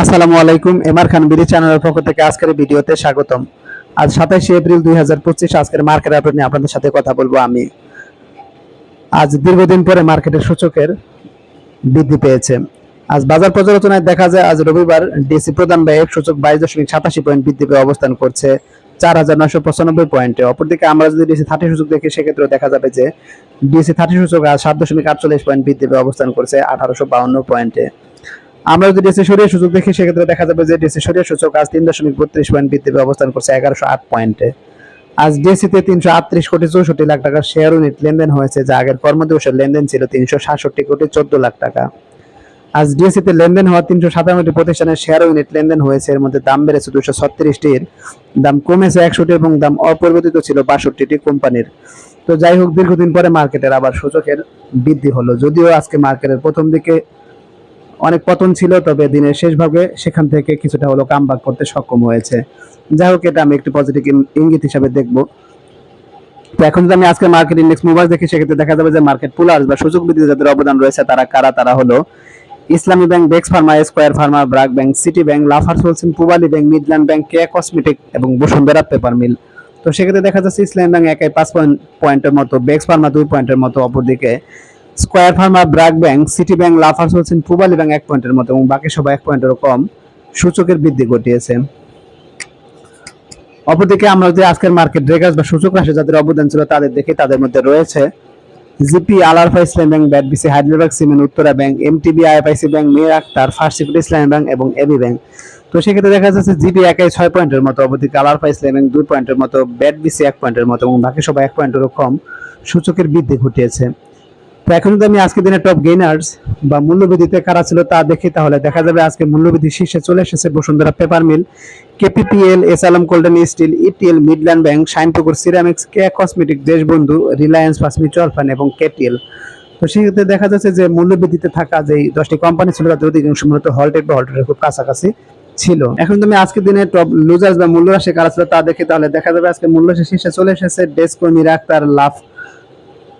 আসসালামু আলাইকুম, এমআর খান বিডি চ্যানেলের পক্ষ থেকে আজকের ভিডিওতে স্বাগতম। আজ সাতাশে এপ্রিল দুই হাজার পঁচিশ, আজকের মার্কেট আপডেট নিয়ে আপনাদের সাথে কথা বলব আমি। আজ দীর্ঘদিন পরে মার্কেটের সূচকের বৃদ্ধি পেয়েছে। আজ বাজার পর্যালোচনায় দেখা যায়, আজ রবিবার ডিসি প্রধান ব্যয়ের সূচক বাইশ দশমিক সাতাশি পয়েন্ট বৃদ্ধি পেয়ে অবস্থান করছে চার হাজার নয়শো পঁচানব্বই পয়েন্টে। অপরদিকে আমরা যদি ডিসি থার্টি সূচক দেখি সেক্ষেত্রে দেখা যাবে যে ডিসি থার্টি সূচক আজ সাত দশমিক আটচল্লিশ পয়েন্ট বৃদ্ধি পেয়ে অবস্থান করছে আঠারোশো বাউন্ন পয়েন্টে। আমরা যদি ডিসি সরিয়ে সূচক দেখি, সেক্ষেত্রে দেখা যাবে যে ডিসি সরিয়ে সূচক আজ তিন দশমিক বত্রিশ পয়েন্ট বৃদ্ধি পেয়ে অবস্থান করছে এগারোশো আট পয়েন্টে। আজ ডিসিতে তিনশো আটত্রিশ কোটি চৌষট্টি লাখ টাকার শেয়ার ইউনিট লেনদেন হয়েছে, যা আগের কর্মদিবসের লেনদেন ছিল তিনশো সাতষট্টি কোটি চোদ্দ লাখ টাকা। আজ ডিএসিতে লেনদেন হওয়া তিনশো সাতান্নটি প্রতিষ্ঠানের শেয়ার ইউনিট লেনদেন হয়েছে, এর মধ্যে দাম বেড়েছে দুশো ছত্রিশটির। দাম কমেছে একশোটি এবং দাম অপরিবর্তিত ছিল বাষট্টিটি কোম্পানির। তো যাই হোক, দীর্ঘদিন পরে মার্কেটের আবার সূচকের বৃদ্ধি হলো। যদিও আজকে মার্কেটের প্রথম দিকে অনেক পতন ছিল, তবে দিনের শেষ ভাগে সেখান থেকে কিছুটা হলো কাম করতে সক্ষম হয়েছে। যাই হোক, এটা আমি একটি পজিটিভ ইঙ্গিত হিসাবে দেখব। তো এখন যদি আমি আজকে মার্কেট ইন্ডেক্স মুভার দেখি, সেক্ষেত্রে দেখা যাবে যে মার্কেট পুলার্স বা সুযোগ বৃদ্ধি যাদের অবদান রয়েছে, তারা কারা? তারা হলো Islami bank বেক্স pharma Square pharma BRAC bank city bank Lafarge Holcim Pubali bank Midland bank কে কসমেটিক এবং বসুন্ধরা পেপার মিল তো সেক্ষেত্রে দেখা যাচ্ছে ইসলামী ব্যাংক একাই পাঁচ পয়েন্ট পয়েন্টের মতো বেক্স ফার্মা দুই পয়েন্টের মতো অপরদিকে। Square pharma BRAC bank city bank Lafarge Holcim Pubali bank এক পয়েন্টের মতো এবং বাকি সবাই এক পয়েন্টেরও কম। সূচকের বৃদ্ধি ঘটিয়েছে। অপরদিকে আমরা যদি আজকের মার্কেট ব্রেকার্স বা সূচক রাশি যাদের অবদান ছিল তাদের দেখি তাদের মধ্যে রয়েছে GP Al-Arafah Islami bank BATBC Heidelberg cement Uttara bank MTB IFIC bank মেয়ের আক্তার ফার্স্ট সিকিউরিটি ইসলাম ব্যাংক এবং এবি ব্যাংক তো সেক্ষেত্রে দেখা যাচ্ছে জিপি একাই ছয় পয়েন্টের মতো, অপরদিকে আলারফা ইসলাম ব্যাংক দুই পয়েন্টের মতো ব্যাটবিসি এক পয়েন্টের মতো এবং বাকি সবাই এক পয়েন্টেরও কম। সূচকের বৃদ্ধি ঘটিয়েছে। তো এখন যদি আমি আজকে দিনে টপ গেইনার্স বা মূল্যবৃদ্ধিতে কারা ছিল তা দেখি, তাহলে দেখা যাবে আজকে মূল্যবৃদ্ধি শীর্ষে চলে এসেছে Bashundhara paper mill KPPL S Alam golden steel ETL Midland bank Shinepukur ceramics কে cosmetic Deshbandhu Reliance first mutual fund এবং কেটিএল তো সেক্ষেত্রে দেখা যাচ্ছে যে মূল্যবৃদ্ধিতে থাকা যে দশটি কোম্পানি ছিল, তাদের অধিকাংশ মূলত হলটেড বা হলটেডের খুব কাছাকাছি ছিল। এখন তুমি আজকে দিনে টপ লুজার্স বা মূল্যরাশি কারা ছিল তা দেখি, তাহলে দেখা যাবে আজকে মূল্যরাশি শীর্ষে চলে এসেছে ডেস্কো নিরাক্তার লাভ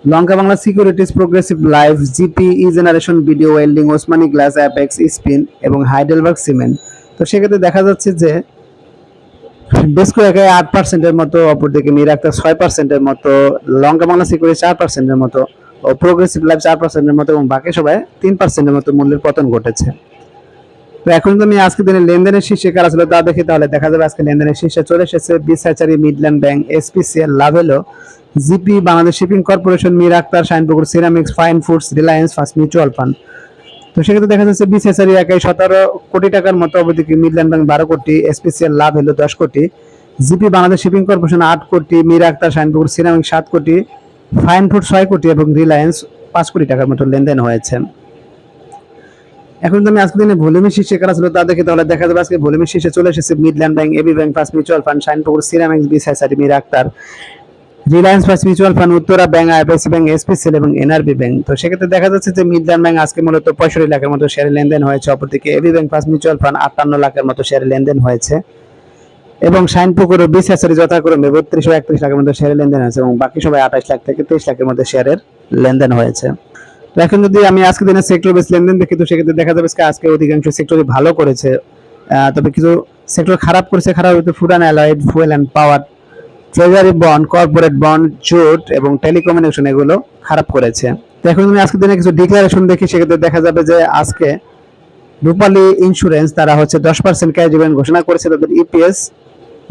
Lanka Bangla securities progressive life GP e generation video welding Osmani glass Apex spin এবং হাইডেলবার্গ সিমেন্ট তো সেক্ষেত্রে দেখা যাচ্ছে যে ডেস্কো একাই আট পার্সেন্টের মতো, অপরদিকে মিরাক্তা ছয় পার্সেন্টের মতো, লঙ্কা বাংলা সিকিউরিটি চার পার্সেন্টের মতো ও প্রোগ্রেসিভ লাইফ চার পার্সেন্টের মতো এবং বাকি সবাই তিন পার্সেন্টের মতো মূল্যের পতন ঘটেছে। তো এখন তুমি আজকে দিনে লেনদেনের শীর্ষে কারা ছিল তা দেখি, তাহলে দেখা যাবে আজকে লেনদেনের শীর্ষে চলে এসেছে বিসাচারি Midland bank SPCL Lovello GP, Bangladesh shipping corporation Mir Akhter Shinepukur ceramics, fine foods, Reliance first mutual fund. তো সেক্ষেত্রে দেখা যাচ্ছে বিসিএসআরি একাই সতেরো কোটি টাকার মতো অবধিকে মিডল্যান্ড ব্যাংক বারো কোটি, এসপিসিএল লাভ হলো দশ কোটি, জিপি, বাংলাদেশ শিপিং কর্পোরেশন আট কোটি মির আক্তার শাইনপুকুর সিরামিক সাত কোটি, ফাইন ফুড ছয় কোটি এবং রিলায়েন্স পাঁচ কোটি টাকার মতো লেনদেন হয়েছে। এখন তুমি আজকে দিনে ভলিউমের শীর্ষে কারা ছিল তা দেখে তাহলে দেখা যাবে। আজকে ভলিউমের শীর্ষে চলে এসেছে Midland bank, AB bank first mutual fund Shinepukur ceramics বিসিএসআরি Mir Akhter Reliance first mutual fund Uttara bank IPSC bank SPCL এবং এনআরবি ব্যাংক তো সেক্ষেত্রে দেখা যাচ্ছে যে মিডল্যান্ড ব্যাংক আজকে মূলত পঁয়ষট্টি লাখের মতো শেয়ার লেনদেন হয়েছে, অপরদিকে AB bank first mutual fund আটান্ন লাখের মতো শেয়ার লেনদেন হয়েছে। এবং শাইনপুকুর ও বিসিএসআরি যথাক্রমে বত্রিশ ও একত্রিশ লাখের মধ্যে শেয়ার লেনদেন হয়েছে এবং বাকি সবাই আঠাশ লাখ থেকে তেইশ লাখের মধ্যে শেয়ারের লেনদেন হয়েছে। এখন যদি আমি আজকে দিনের সেক্টর বেস লেনদেন দেখি, তো সেক্ষেত্রে দেখা যাবে আজকে অধিকাংশ সেক্টরে ভালো করেছে। তবে কিছু সেক্টর খারাপ করেছে, খারাপ হতে food and allied fuel and power treasury bond corporate bond jute এবং টেলিকমিউনিকেশন এগুলো খারাপ করেছে। এখন আমি আজকে দিনে কিছু ডিক্লারেশন দেখি, সেক্ষেত্রে দেখা যাবে যে আজকে রূপালী ইন্স্যুরেন্স তারা হচ্ছে দশ পার্সেন্ট ডিভিডেন্ড ঘোষণা করেছে, তাদের ইপিএস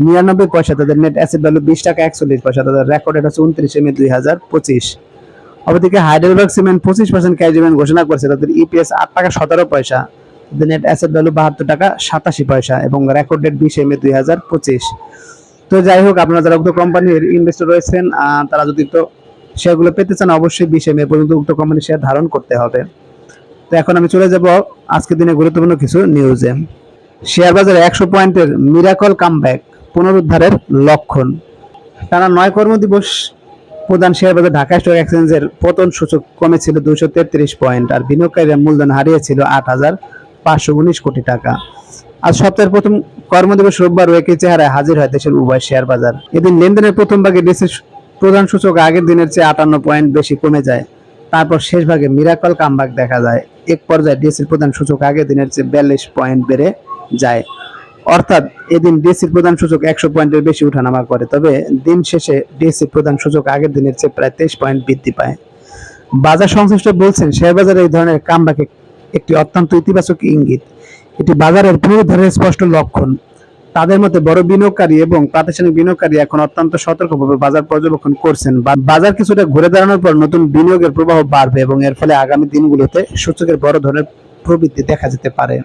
নিরানব্বই পয়সা, তাদের নেট অ্যাসেট ভ্যালু বিশ টাকা একচল্লিশ পয়সা, তাদের রেকর্ডেড হচ্ছে উনত্রিশে মে দুই হাজার পঁচিশ। অপরদিকে হাইডেলবার্গ সিমেন্ট পঁচিশ পার্সেন্ট ডিভিডেন্ড ঘোষণা করেছে, তাদের ইপিএস আট টাকা সতেরো পয়সা, তাদের নেট অ্যাসেট ভ্যালু বাহাত্তর টাকা সাতাশি পয়সা এবং রেকর্ড ডেট বিশে মে দুই হাজার পঁচিশ। তো যাই হোক, আপনারা যারা উক্ত কোম্পানির ইনভেস্টর রয়েছেন তারা যদি উক্ত শেয়ারগুলো পেতে চান, অবশ্যই বিশে মে পর্যন্ত উক্ত কোম্পানির শেয়ার ধারণ করতে হবে। তো এখন আমি চলে যাব আজকের দিনে গুরুত্বপূর্ণ কিছু নিউজে শেয়ার বাজারে একশো পয়েন্টের মিরাকল কামব্যাক পুনরুদ্ধারের লক্ষণ। টানা নয় কর্মদিবস প্রধান শেয়ার বাজার ঢাকা স্টক এক্সচেঞ্জের পতন সূচক কমেছিল দুশো তেত্রিশ পয়েন্ট আর বিনিয়োগকারীরা মূলধন হারিয়েছিল আট হাজার পাঁচশো উনিশ কোটি টাকা। আজ সপ্তাহের প্রথম কর্মদিবস রোববার একই চেহারায় হাজির হয় দেশের উভয় শেয়ার বাজার। এদিন লেনদেনের প্রথম ভাগে দেশের প্রধান সূচক আগের দিনের চেয়ে আটান্ন পয়েন্ট বেশি কমে যায়। তারপর শেষ ভাগে মিরাকল কামবাক দেখা যায়। এক পর্যায়ে ডিএসসির প্রধান সূচক আগের দিনের চেয়ে বিয়াল্লিশ পয়েন্ট বেড়ে যায়। অর্থাৎ এদিন ডিএসসির প্রধান সূচক একশো পয়েন্টের বেশি উঠানামা করে, তবে দিন শেষে ডিএসসির প্রধান সূচক আগের দিনের চেয়ে প্রায় তেইশ পয়েন্ট বৃদ্ধি পায়। বাজার সংশ্লিষ্ট বলছেন, শেয়ার বাজারে এই ধরনের কামব্যাক একটি অত্যন্ত ইতিবাচক ইঙ্গিত। এটি বাজারের পুনরুদ্ধারের স্পষ্ট লক্ষণ। তাদের মধ্যে বড় বিনিয়োগকারী এবং প্রাতিষ্ঠানিক বিনিয়োগকারী এখন অত্যন্ত সতর্কভাবে বাজার পর্যবেক্ষণ করছেন। বাজার কিছুটা ঘুরে দাঁড়ানোর পর নতুন বিনিয়োগের প্রবাহ বাড়বে এবং এর ফলে আগামী দিনগুলোতে সূচকের বড় ধরনের প্রবৃদ্ধি দেখা যেতে পারে।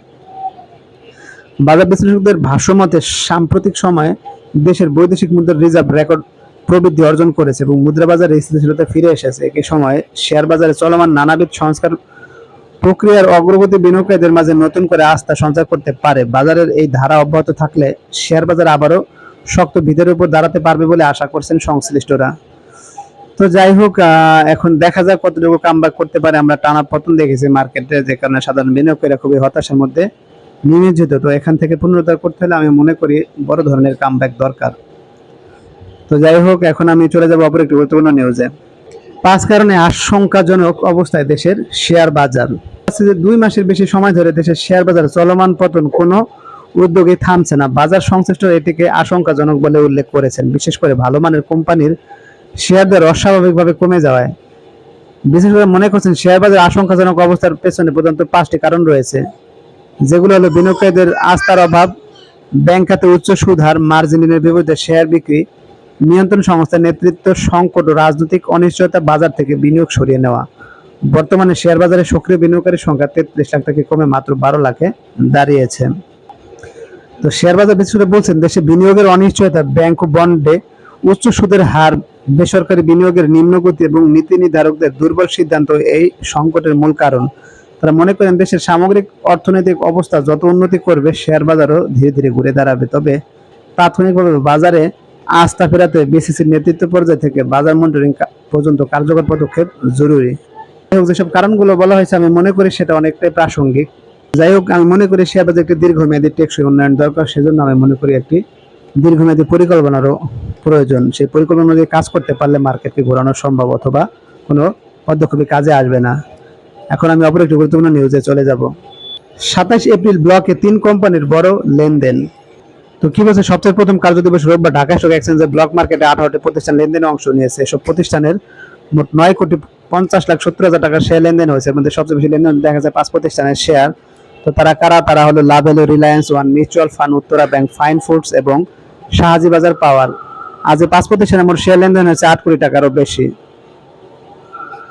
বাজার বিশ্লেষকদের ভাষ্যমতে, সাম্প্রতিক সময়ে দেশের বৈদেশিক মুদ্রার রিজার্ভ রেকর্ড প্রবৃদ্ধি অর্জন করেছে এবং মুদ্রা বাজারে স্থিতিশীলতা ফিরে এসেছে। একই সময়ে শেয়ার বাজারে চলমান নানাবিধ সংস্কার প্রক্রিয়ার অগ্রগতি বিনিয়োগকারীদের মাঝে নতুন করে আস্থা সঞ্চার করতে পারে। বাজারের এই ধারা অব্যাহত থাকলে শেয়ার বাজার আবারও শক্ত ভিতের উপর দাঁড়াতে পারবে বলে আশা করছেন সংশ্লিষ্টরা। তো যাই হোক এখন দেখা যাক কতটুকু কামব্যাক করতে পারে। আমরা টানা পতন দেখেছি মার্কেটে যে কারণে সাধারণ বিনিয়োগকারীরা খুবই হতাশার মধ্যে নিমজ্জিত। তো এখান থেকে পুনরুদ্ধার করতে হলে আমি মনে করি বড় ধরনের কামব্যাক দরকার। তো যাই হোক, এখন আমি চলে যাব অপর একটি গুরুত্বপূর্ণ নিউজে পাঁচ কারণে আশঙ্কাজনক অবস্থায় দেশের শেয়ার বাজার। দুই মাসের বেশি সময় ধরে দেশের শেয়ার বাজার চলমান পতন কোনো উদ্যোগে থামছে না। বাজার সংশ্লিষ্ট এটিকে আশঙ্কাজনক বলে উল্লেখ করেছেন। বিশেষ করে ভালো মানের কোম্পানির শেয়ার দর অস্বাভাবিকভাবে কমে যাওয়ায়। বিশেষ করে মনে করছেন শেয়ার বাজার আশঙ্কাজনক অবস্থার পেছনে প্রধানত পাঁচটি কারণ রয়েছে, যেগুলো হলো বিনিয়োগকারীদের আস্থার অভাব, ব্যাংক খাতে উচ্চ সুদ হার মার্জিন ঋণের বিপরীতে শেয়ার বিক্রি, নিয়ন্ত্রণ সংস্থার নেতৃত্ব, সংকট ও রাজনৈতিক অনিশ্চয়তা বাজার থেকে বিনিয়োগ সরিয়ে নেওয়া। বর্তমানে শেয়ার বাজারে সক্রিয় বিনিয়োগকারীর সংখ্যা তেত্রিশ লাখ থেকে কমে মাত্র বারো লাখে দাঁড়িয়েছে। তো শেয়ার বাজার বিশ্লেষকরা বলছেন, দেশে বিনিয়োগের অনিশ্চয়তা, ব্যাংক বন্ডে উচ্চ সুদের হার, বেসরকারি বিনিয়োগের নিম্নগতি এবং নীতি নির্ধারকদের দুর্বল সিদ্ধান্ত এই সংকটের মূল কারণ। তারা মনে করেন, দেশের সামগ্রিক অর্থনৈতিক অবস্থা যত উন্নতি করবে, শেয়ার বাজারও ধীরে ধীরে ঘুরে দাঁড়াবে। তবে প্রাথমিকভাবে বাজারে আস্থা ফেরাতে বিসিসির নেতৃত্ব পর্যায় থেকে বাজার মনিটরিং পর্যন্ত কার্যকর পদক্ষেপ জরুরি। হোক, যেসব কারণগুলো বলা হয়েছে আমি মনে করি সেটা অনেকটাই প্রাসঙ্গিক। যাই হোক আমি মনে করি শেয়ার বাজার একটি দীর্ঘমেয়াদী টেকসই উন্নয়ন দরকার সেজন্য আমি মনে করি একটি দীর্ঘমেয়াদী পরিকল্পনারও প্রয়োজন। সেই পরিকল্পনা অনুযায়ী কাজ করতে পারলে মার্কেটকে ঘোরানো সম্ভব অথবা কোনো পদক্ষেপে কাজে আসবে না। এখন আমি অপর একটি গুরুত্বপূর্ণ নিউজে চলে যাব। সাতাশ এপ্রিল ব্লকে তিন কোম্পানির বড় লেনদেন। তো কি বলছে? সবচেয়ে প্রথম কার্যদিবস রোববার ঢাকা স্টক এক্সচেঞ্জের ব্লক মার্কেটে আঠারোটি প্রতিষ্ঠান লেনদেনে অংশ নিয়েছে। এসব প্রতিষ্ঠানের মোট নয় কোটি পঞ্চাশ লাখ সত্তর হাজার টাকার শেয়ার লেনদেন হয়েছে। মধ্যে সবচেয়ে বেশি লেনদেন দেখা যায় পাঁচ প্রতিষ্ঠানের শেয়ার তো তারা কারা? তারা হলো Lovello Reliance one mutual fund Uttara bank fine foods এবং শাহাজি বাজার পাওয়ার আজ পাঁচ প্রতিষ্ঠানের মোট শেয়ার লেনদেন হয়েছে আট কোটি টাকারও বেশি।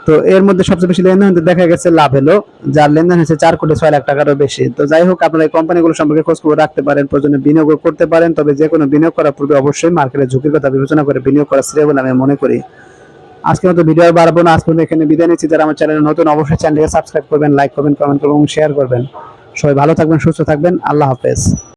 তো এর মধ্যে সবচেয়ে বেশি লেনদেন দেখা গেছে লাভ হলো যার লেনদেন হয়েছে চার কোটি ছয় লাখ টাকারও বেশি। তো যাই হোক, আপনারা এই কোম্পানিগুলো সম্পর্কে খোঁজ খবর রাখতে পারেন, প্রয়োজনে বিনিয়োগ করতে পারেন, তবে যে কোনো বিনিয়োগ করার পূর্বে অবশ্যই মার্কেটের ঝুঁকির কথা বিবেচনা করে বিনিয়োগ করা শ্রেয় বলে আমি মনে করি। আজকের মতো ভিডিও বাড়াবো না। আজকে এখানে বিদায় নিচ্ছি। যারা আমার চ্যানেলে নতুন, অবশ্যই চ্যানেলকে সাবস্ক্রাইব করবেন লাইক করবেন কমেন্ট করবেন এবং শেয়ার করবেন। সবাই ভালো থাকবেন, সুস্থ থাকবেন। আল্লাহ হাফেজ।